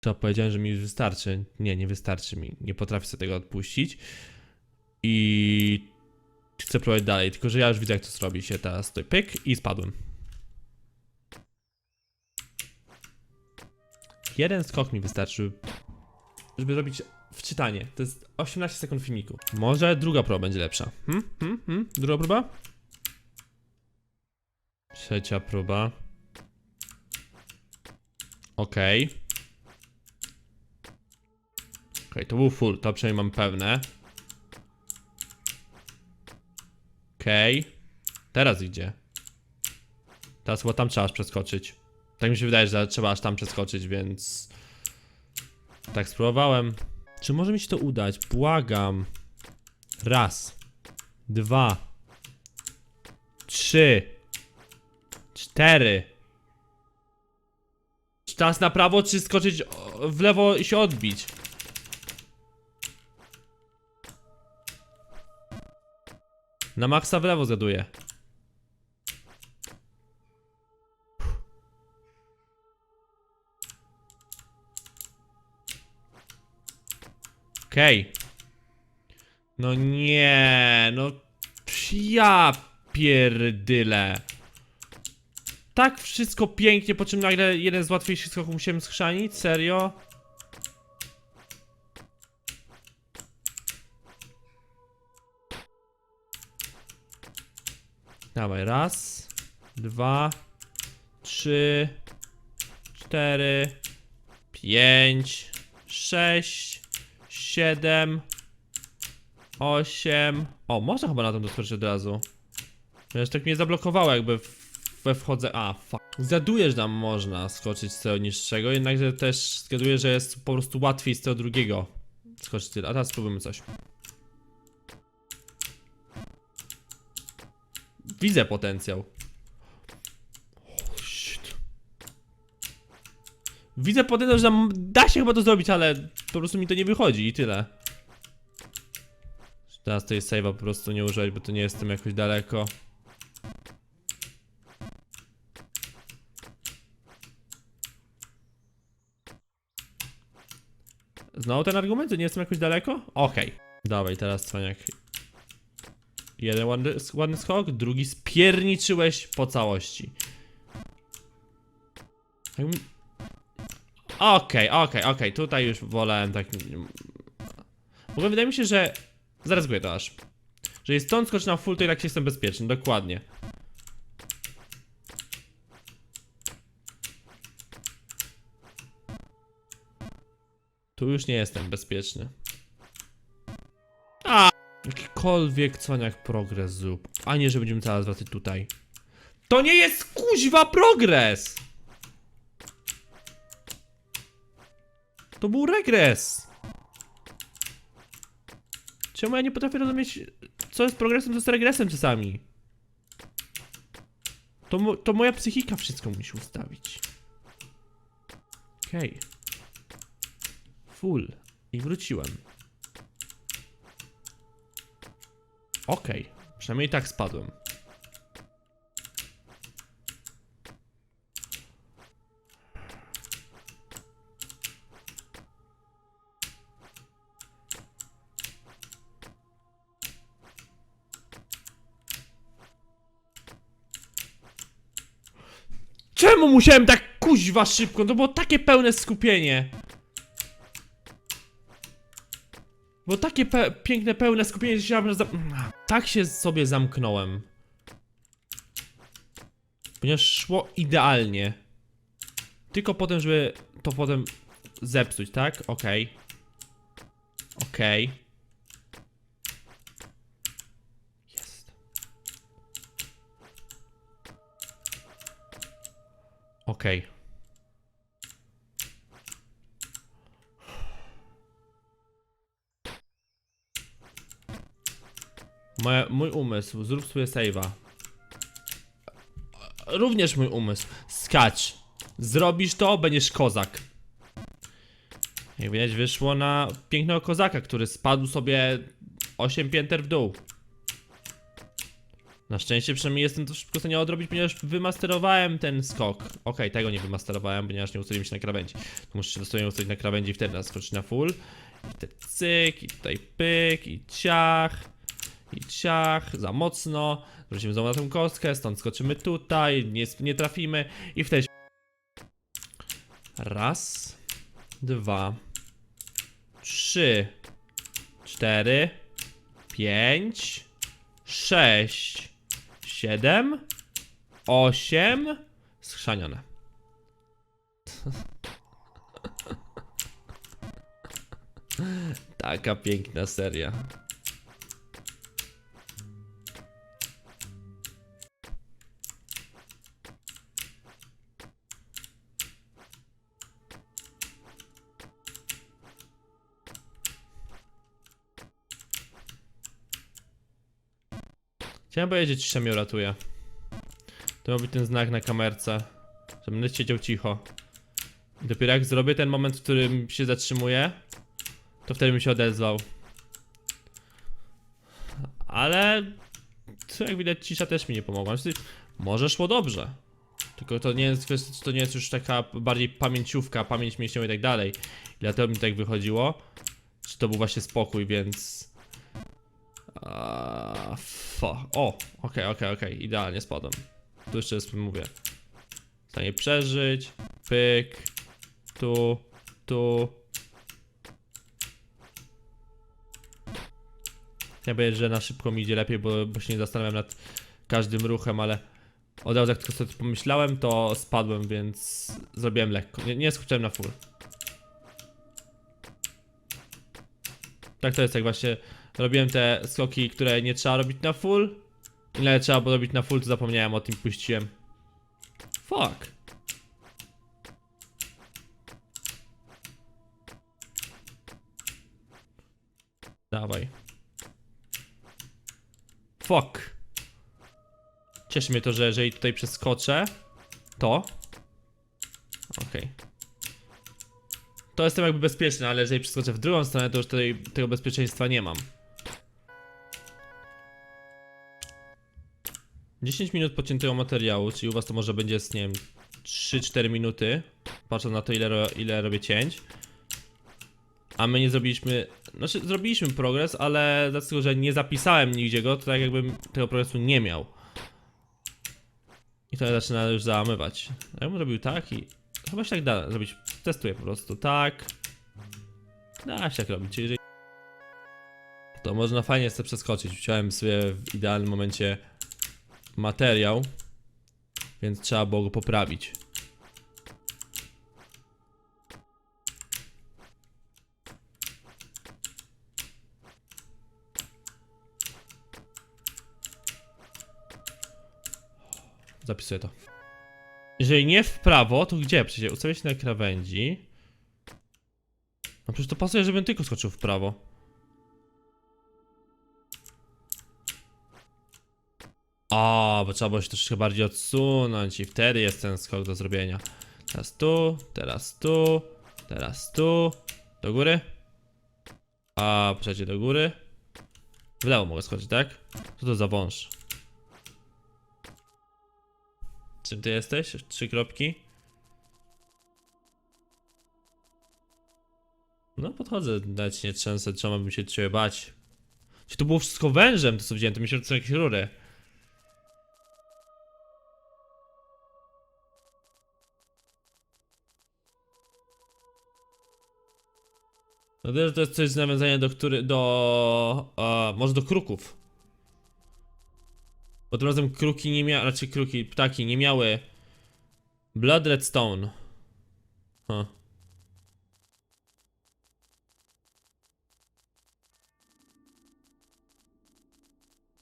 To powiedziałem, że mi już wystarczy. Nie, nie wystarczy mi. Nie potrafię sobie tego odpuścić. I chcę próbować dalej, tylko że ja już widzę jak to zrobi się teraz. Tutaj pyk i spadłem. Jeden skok mi wystarczył, żeby zrobić wczytanie. To jest 18 sekund filmiku. Może druga próba będzie lepsza. Hmm? Hmm? Hmm? Druga próba? Trzecia próba. Okej. Okej, to był full, to przynajmniej mam pewne. Okej. Teraz idzie. Teraz chyba tam trzeba aż przeskoczyć. Tak mi się wydaje, że trzeba aż tam przeskoczyć, więc... Tak spróbowałem. Czy może mi się to udać? Błagam. Raz. Dwa. Trzy. Cztery. Teraz na prawo, czy skoczyć w lewo i się odbić? Na maksa w lewo zgaduję. Okej. No nie, no ja pierdyle. Tak wszystko pięknie, po czym nagle jeden z łatwiejszych skoków musiałem schrzanić? Serio? Dawaj, raz, dwa, trzy, cztery, pięć, sześć, siedem, osiem. O, można chyba na tym doskoczyć od razu. Wiesz, tak mnie zablokowało jakby we wchodzę. A, fuck. Zgaduję, że tam można skoczyć z tego niższego, jednakże też zgaduję, że jest po prostu łatwiej z tego drugiego skoczyć. A teraz spróbujmy coś. Widzę potencjał. Oh, shit. Widzę potencjał, że da się chyba to zrobić, ale po prostu mi to nie wychodzi i tyle. Teraz tej save'a po prostu nie używać, bo to nie jestem jakoś daleko. Znowu ten argument, że nie jestem jakoś daleko? Okej. Dawaj, teraz cwaniak. Jeden ładny, ładny skok, drugi spierniczyłeś po całości. Okej, okej, okej, tutaj już wolałem tak... W ogóle wydaje mi się, że... Zaryzykuję to aż. Że jest stąd skocz na full, to jednak jestem bezpieczny, dokładnie. Tu już nie jestem bezpieczny. Jakikolwiek cwaniak progres zrób. A nie, że będziemy teraz wracać tutaj. To nie jest kuźwa progres! To był regres! Czemu ja nie potrafię rozumieć, co jest progresem, co jest regresem czasami? To, mo to moja psychika wszystko musi ustawić. Okej. Full. I wróciłem. Okej. Przynajmniej tak spadłem. Czemu musiałem tak kuźwa szybko? To było takie pełne skupienie. Było takie pe piękne, pełne skupienie, się. Tak się sobie zamknąłem. Ponieważ szło idealnie. Tylko potem, żeby to potem zepsuć, tak? Okej. Okej. Jest. Okej. Moje, mój umysł, zrób sobie save'a. Również mój umysł. Skacz. Zrobisz to, będziesz kozak. Jak widać, wyszło na pięknego kozaka, który spadł sobie 8 pięter w dół. Na szczęście przynajmniej jestem to szybko w stanie odrobić, ponieważ wymasterowałem ten skok. Okej, tego nie wymasterowałem, ponieważ nie ustawiłem się na krawędzi. To muszę się ustawić na krawędzi i wtedy naskoczyć na full. I wtedy cyk, i tutaj pyk, i ciach, i ciach, za mocno. Wrócimy znowu na tę kostkę, stąd skoczymy tutaj, nie, nie trafimy i wtedy... Raz, dwa, trzy, cztery, pięć, sześć, siedem, osiem, schrzanione. Taka piękna seria. Chciałem powiedzieć, że mnie uratuje. To miał być ten znak na kamerce, że będę siedział cicho. I dopiero jak zrobię ten moment, w którym się zatrzymuję, to wtedy bym się odezwał. Ale to jak widać cisza też mi nie pomogła. Znaczy, może szło dobrze. Tylko to nie jest to nie jest już taka bardziej pamięciówka, pamięć mięśniowa i tak dalej. Dlatego mi tak wychodziło. Czy to był właśnie spokój, więc... Fo. O, okej, okej, okej, idealnie spadłem. Tu jeszcze jest, mówię. W stanie przeżyć. Pyk. Tu, tu. Ja powiedzieć, że na szybko mi idzie lepiej, bo, bo się nie zastanawiam nad każdym ruchem, ale od razu jak tylko sobie pomyślałem, to spadłem, więc zrobiłem lekko. Nie, nie na full. Tak to jest, jak właśnie robiłem te skoki, które nie trzeba robić na full. Ile trzeba było robić na full, to zapomniałem o tym, puściłem. Fuck. Dawaj. Fuck. Cieszy mnie to, że jeżeli tutaj przeskoczę, to. Okej. To jestem jakby bezpieczny, ale jeżeli przeskoczę w drugą stronę, to już tutaj tego bezpieczeństwa nie mam. 10 minut pociętego materiału, czyli u was to może będzie, nie wiem, 3-4 minuty, patrząc na to ile, ile robię cięć. A my nie zrobiliśmy, znaczy zrobiliśmy progres, ale z tego, że nie zapisałem nigdzie go, to tak jakbym tego progresu nie miał. I to zaczyna już załamywać. Ja bym robił tak i chyba się tak da zrobić. Testuję po prostu tak. Da się tak robić, czyli. To można fajnie sobie przeskoczyć. Wziąłem sobie w idealnym momencie materiał, więc trzeba było go poprawić. Zapisuję to. Jeżeli nie w prawo, to gdzie? Przecież ustawię się na krawędzi. No przecież to pasuje, żebym tylko skoczył w prawo. O, bo trzeba było się troszkę bardziej odsunąć i wtedy jest ten skok do zrobienia. Teraz tu, teraz tu, teraz tu. Do góry. A, przejdzie do góry. W lewo mogę skoczyć, tak? Co to za wąż? Czym ty jesteś? Trzy kropki? No podchodzę, dać nie trzęsę, czemu bym się ciebie bać. Czy to było wszystko wężem, to co widziałem, to mi się jakieś rury. No to, to jest coś z nawiązania do który, do, e, może do kruków. Bo tym razem kruki nie miały, raczej kruki, ptaki nie miały Blood Redstone. Huh.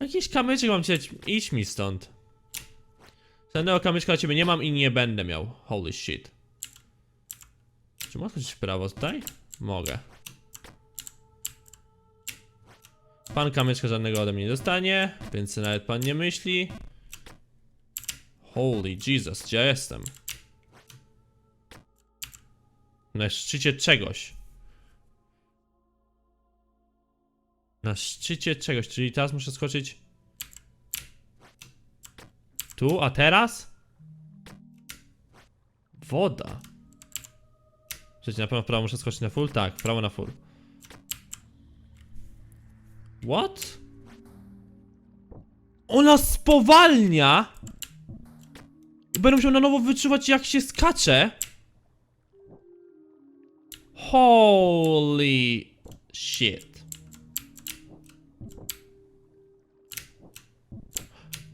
Jakiś kamyczek mam cię, idź mi stąd. Żadnego kamyczka na ciebie nie mam i nie będę miał. Holy shit. Czy mogę chodzić w prawo tutaj? Mogę. Pan kamyczka żadnego ode mnie nie dostanie, więc nawet pan nie myśli. Holy Jesus, gdzie ja jestem? Na szczycie czegoś. Na szczycie czegoś, czyli teraz muszę skoczyć. Tu, a teraz? Woda. Przecież na pewno w prawo muszę skoczyć na full? Tak, w prawo na full. What? Ona spowalnia! Będę musiał na nowo wyczuwać jak się skacze. Holy shit.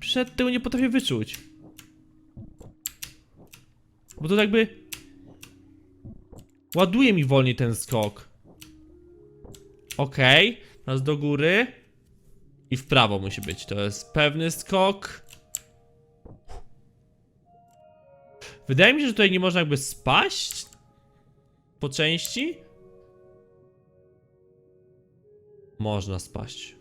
Przed tego nie potrafię wyczuć. Bo to jakby... Ładuje mi wolniej ten skok. Okej, teraz do góry. I w prawo musi być. To jest pewny skok. Wydaje mi się, że tutaj nie można jakby spaść. Po części. Można spaść.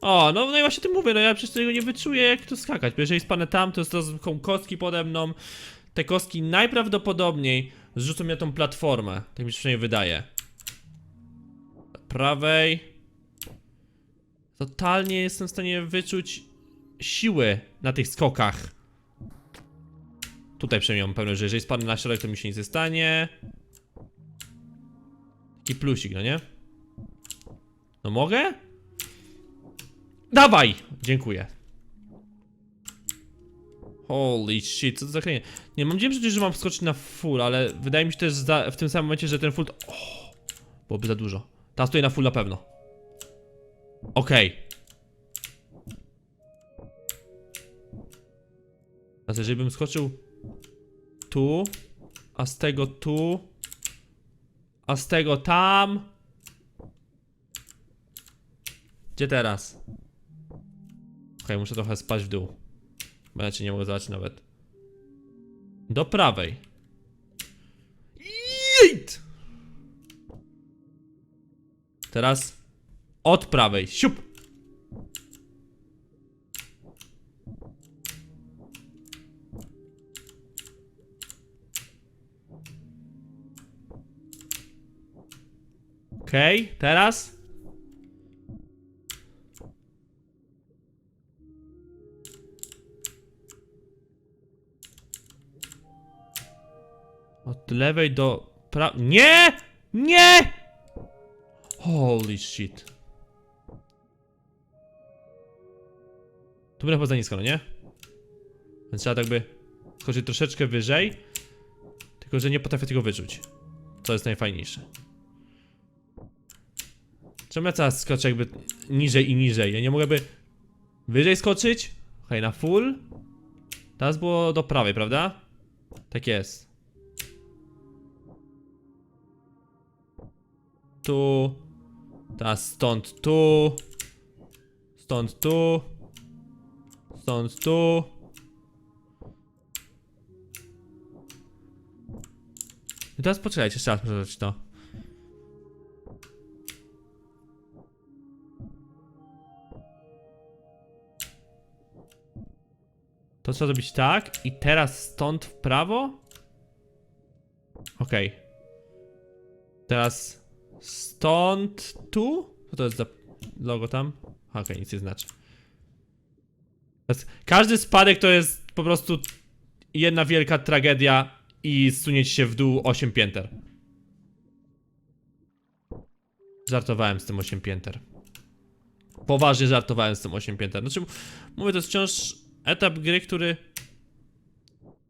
O, no, no i właśnie tym mówię, no ja przecież tego nie wyczuję jak tu skakać, bo jeżeli spanę tam, to jest to są kostki pode mną. Te kostki najprawdopodobniej zrzucą mnie na tą platformę. Tak mi się przynajmniej wydaje. Prawej. Totalnie jestem w stanie wyczuć siły na tych skokach. Tutaj przynajmniej mam pewność, że jeżeli spadnę na środek, to mi się nic nie stanie. Taki plusik, no nie? No mogę? Dawaj! Dziękuję. Holy shit, co to za kręgie? Nie, mam nadzieję przecież, że mam skoczyć na full, ale wydaje mi się też w tym samym momencie, że ten full... to- O, byłoby za dużo. Teraz stoję na full na pewno. Okej. Jeżeli bym skoczył tu, a z tego tu, a z tego tam... Gdzie teraz? Okej, muszę trochę spać w dół. Bo ja cię nie mogę zobaczyć nawet. Do prawej. Teraz od prawej. Siup! Okej, teraz Od lewej do pra... Nie! Nie! Holy shit. Tu będę chyba za nisko, no nie? Więc trzeba tak by skoczyć troszeczkę wyżej. Tylko, że nie potrafię tego wyczuć. Co jest najfajniejsze. Czemu ja teraz skoczę jakby niżej i niżej? Ja nie mogę by wyżej skoczyć? Okej, na full. Teraz było do prawej, prawda? Tak jest. tu, teraz stąd tu, stąd tu, stąd tu. I teraz poczekajcie, jeszcze raz to. To trzeba zrobić tak i teraz stąd w prawo? Okej. Teraz Stąd tu? Co to jest za logo tam? Okej, nic nie znaczy. Każdy spadek to jest po prostu jedna wielka tragedia i zsunieć się w dół 8 pięter. Żartowałem z tym 8 pięter. Poważnie żartowałem z tym 8 pięter. Znaczy, mówię, to jest wciąż etap gry, który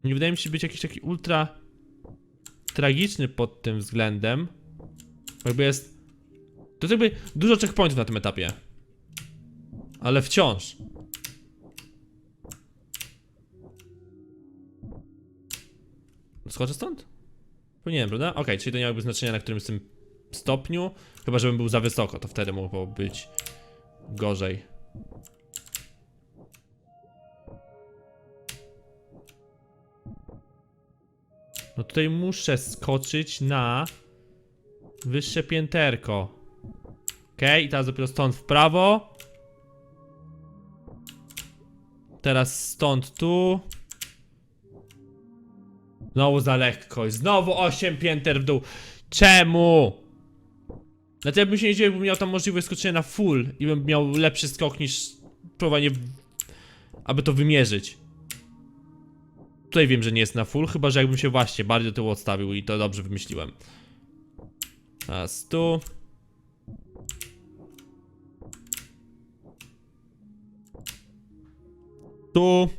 nie wydaje mi się być jakiś taki ultra tragiczny pod tym względem. Jakby jest. To jest jakby dużo checkpointów na tym etapie. Ale wciąż. Skoczę stąd? Powinienem, prawda? Okej, czyli to nie miałoby znaczenia na którym tym stopniu. Chyba, żebym był za wysoko, to wtedy mogło być gorzej. No tutaj muszę skoczyć na Wyższe pięterko. Okej, i teraz dopiero stąd w prawo. Teraz stąd tu. Znowu za lekko. i Znowu 8 pięter w dół. Czemu? Znaczy ja bym się nie dziwił, bym miał tam możliwość skoczenia na full i bym miał lepszy skok niż próbowanie aby to wymierzyć. Tutaj wiem, że nie jest na full, chyba że jakbym się właśnie bardziej do tyłu odstawił i to dobrze wymyśliłem. Teraz tu. Tu.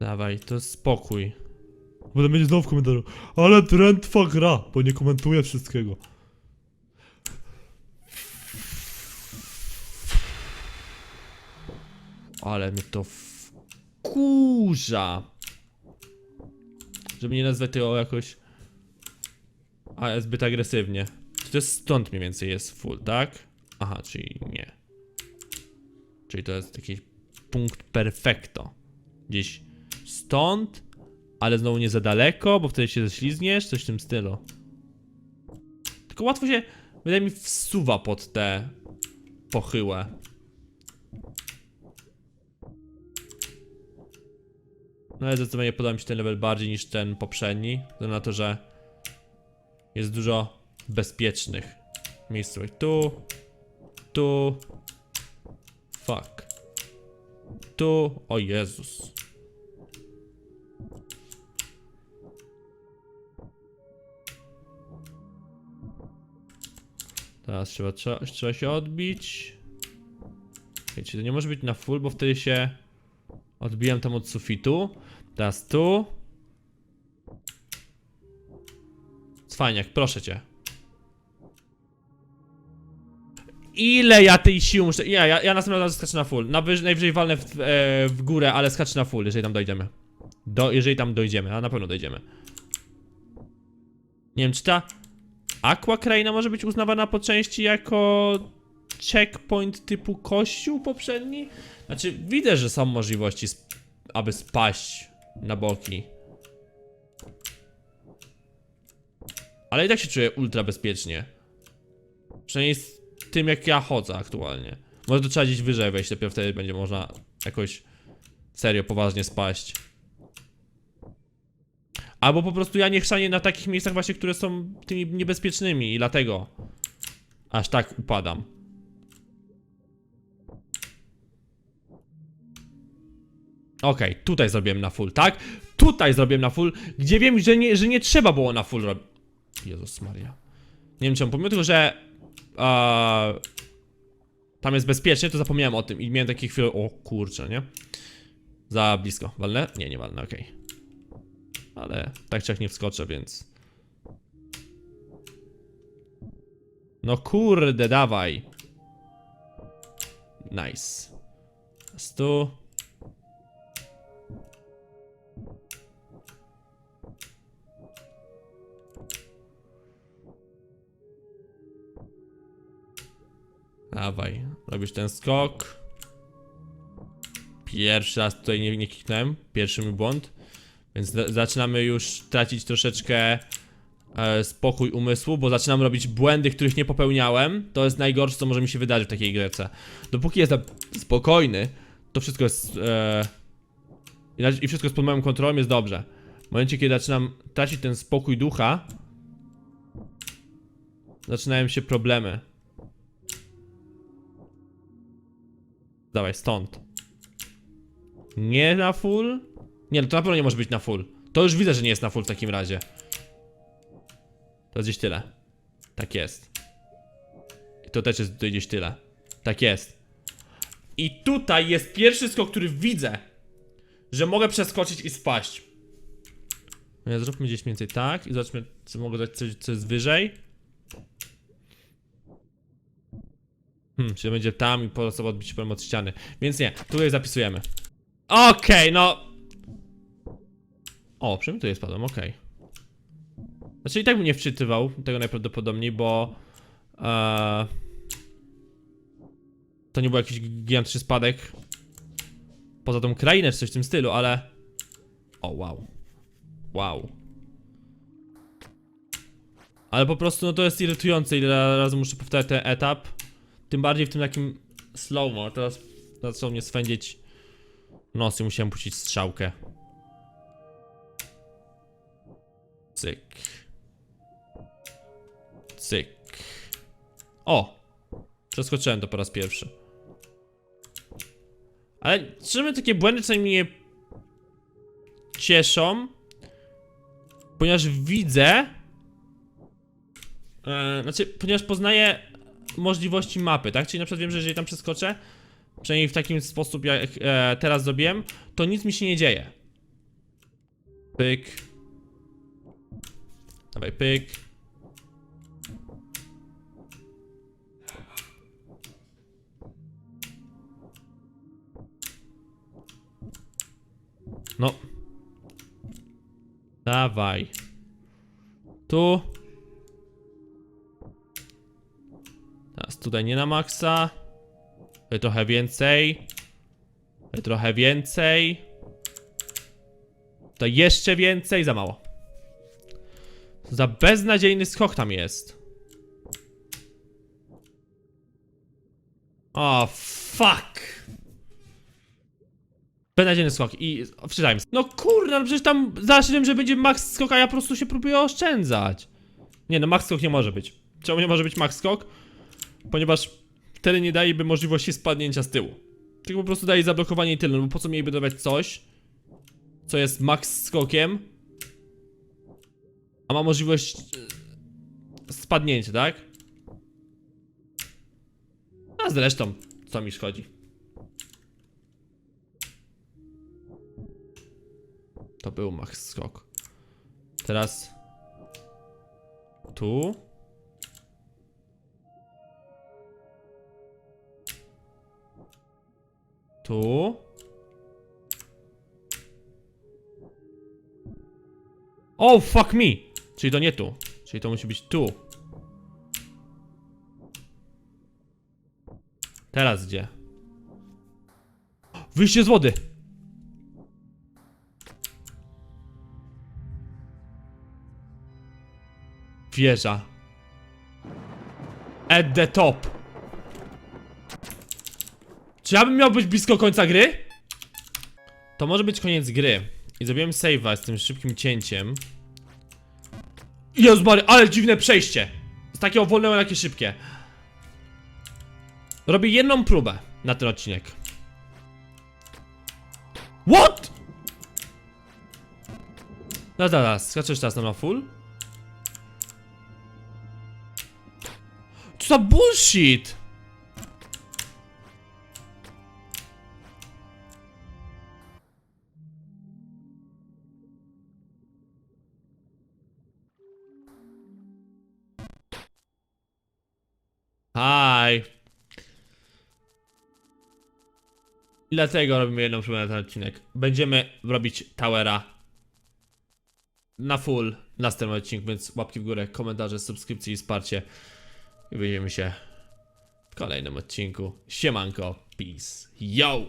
Dawaj, to spokój. Będę mieć znowu w komentarzu. Ale trendwa gra, bo nie komentuje wszystkiego. Ale mnie to wkurza. Żeby nie nazwać tego jakoś... A, zbyt agresywnie. To jest stąd mniej więcej jest full, tak? Aha, czyli nie. Czyli to jest taki punkt perfecto. Gdzieś stąd, ale znowu nie za daleko, bo wtedy się ześlizgniesz, coś w tym stylu. Tylko łatwo się, wydaje mi, wsuwa pod te pochyłe. No ale zdecydowanie podoba mi się ten level bardziej niż ten poprzedni, ze względu na to, że jest dużo bezpiecznych miejscówek. Tu, tu, fuck, tu, o Jezus. Teraz trzeba, trzeba, trzeba się odbić. Wiecie, to nie może być na full, bo wtedy się odbijam tam od sufitu. Teraz tu. Cwaniak, proszę cię. Ile ja tej siły muszę... Ja, ja, ja następnym razem skaczę na full. Najwyżej walnę w, e, w górę, ale skaczę na full, jeżeli tam dojdziemy. Do, jeżeli tam dojdziemy, a na pewno dojdziemy. Nie wiem, czy ta Aqua Kraina może być uznawana po części jako checkpoint typu kościół poprzedni? Znaczy, widzę, że są możliwości, sp aby spaść na boki. Ale i tak się czuję ultra bezpiecznie. Przynajmniej z tym, jak ja chodzę aktualnie. Może to trzeba gdzieś wyżej wejść, dopiero wtedy będzie można jakoś serio, poważnie spaść. Albo po prostu ja nie chrzanię na takich miejscach właśnie, które są tymi niebezpiecznymi i dlatego aż tak upadam. Okej, tutaj zrobiłem na full, tak? Tutaj zrobiłem na full, gdzie wiem, że nie, że nie trzeba było na full robić. Jezus Maria. Nie wiem czemu, pomimo tego, że tam jest bezpiecznie, to zapomniałem o tym i miałem takie chwile, o kurczę, nie? Za blisko. Walnę? Nie, nie walnę, okej. Ale tak czy jak nie wskoczę, więc... No kurde, dawaj. Nice. Stu. Dawaj, robisz ten skok. Pierwszy raz tutaj nie, nie. Pierwszy mój błąd. Więc za- zaczynamy już tracić troszeczkę e, spokój umysłu, bo zaczynam robić błędy, których nie popełniałem. To jest najgorsze, co może mi się wydarzyć w takiej grece. Dopóki jestem spokojny, to wszystko jest. E, I wszystko jest pod moją kontrolą, jest dobrze. W momencie, kiedy zaczynam tracić ten spokój ducha, zaczynają się problemy. Dawaj, stąd. Nie na full? Nie, no to na pewno nie może być na full. To już widzę, że nie jest na full w takim razie. To gdzieś tyle. Tak jest. I to też jest gdzieś tyle. Tak jest. I tutaj jest pierwszy skok, który widzę, że mogę przeskoczyć i spaść. No ja zróbmy gdzieś więcej tak i zobaczmy, czy mogę dać coś, co jest wyżej. Hmm, czy będzie tam i po prostu odbić się od ściany. Więc nie, tutaj zapisujemy. Okej, no. O, przynajmniej tutaj spadłem, okej. Znaczy i tak bym nie wczytywał tego najprawdopodobniej, bo... E, to nie był jakiś gigantyczny spadek. Poza tą krainę czy coś w tym stylu, ale... O, wow. Wow. Ale po prostu no to jest irytujące, ile razy muszę powtarzać ten etap. Tym bardziej w tym takim slow-mo. Teraz zaczął mnie swędzić nos i musiałem puścić strzałkę. Cyk. Cyk. O! Przeskoczyłem to po raz pierwszy. Ale czemu takie błędy co mnie cieszą? Ponieważ widzę... Yy, znaczy, ponieważ poznaję możliwości mapy, tak? Czyli na przykład wiem, że jeżeli tam przeskoczę, przynajmniej w takim sposób jak e, teraz zrobiłem, to nic mi się nie dzieje. Pyk. Dawaj, pyk. No. Dawaj. Tu. Tutaj nie na maksa. Trochę więcej. Trochę więcej. Tutaj jeszcze więcej, za mało. Za beznadziejny skok tam jest. O, fuck. Beznadziejny skok i wczytałem. No kurde, no przecież tam zaszedłem, że będzie max skok, a ja po prostu się próbuję oszczędzać. Nie no, max skok nie może być. Czemu nie może być max skok? Ponieważ wtedy nie daje możliwości spadnięcia z tyłu. Tylko po prostu daje zablokowanie i tyle, no bo po co mieliby dawać coś, co jest max skokiem, a ma możliwość e, spadnięcia, tak? A zresztą, co mi szkodzi? To był max skok. Teraz tu. Tu. Oh, fuck me! Czyli to nie tu. Czyli to musi być tu. Teraz gdzie? Wyjście z wody! Wieża. At the top. Czy ja bym miał być blisko końca gry? To może być koniec gry. I zrobiłem save'a z tym szybkim cięciem. Jezus Mary, ale dziwne przejście. Z takiego wolnego, jakie szybkie. Robię jedną próbę na ten odcinek. What? No zaraz, skaczesz teraz na full? Co za bullshit? Dlatego robimy jedną próbę na ten odcinek. Będziemy robić towera na full w następnym odcinku, więc łapki w górę, komentarze, subskrypcje i wsparcie. I widzimy się w kolejnym odcinku. Siemanko, peace, yo!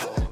Baby,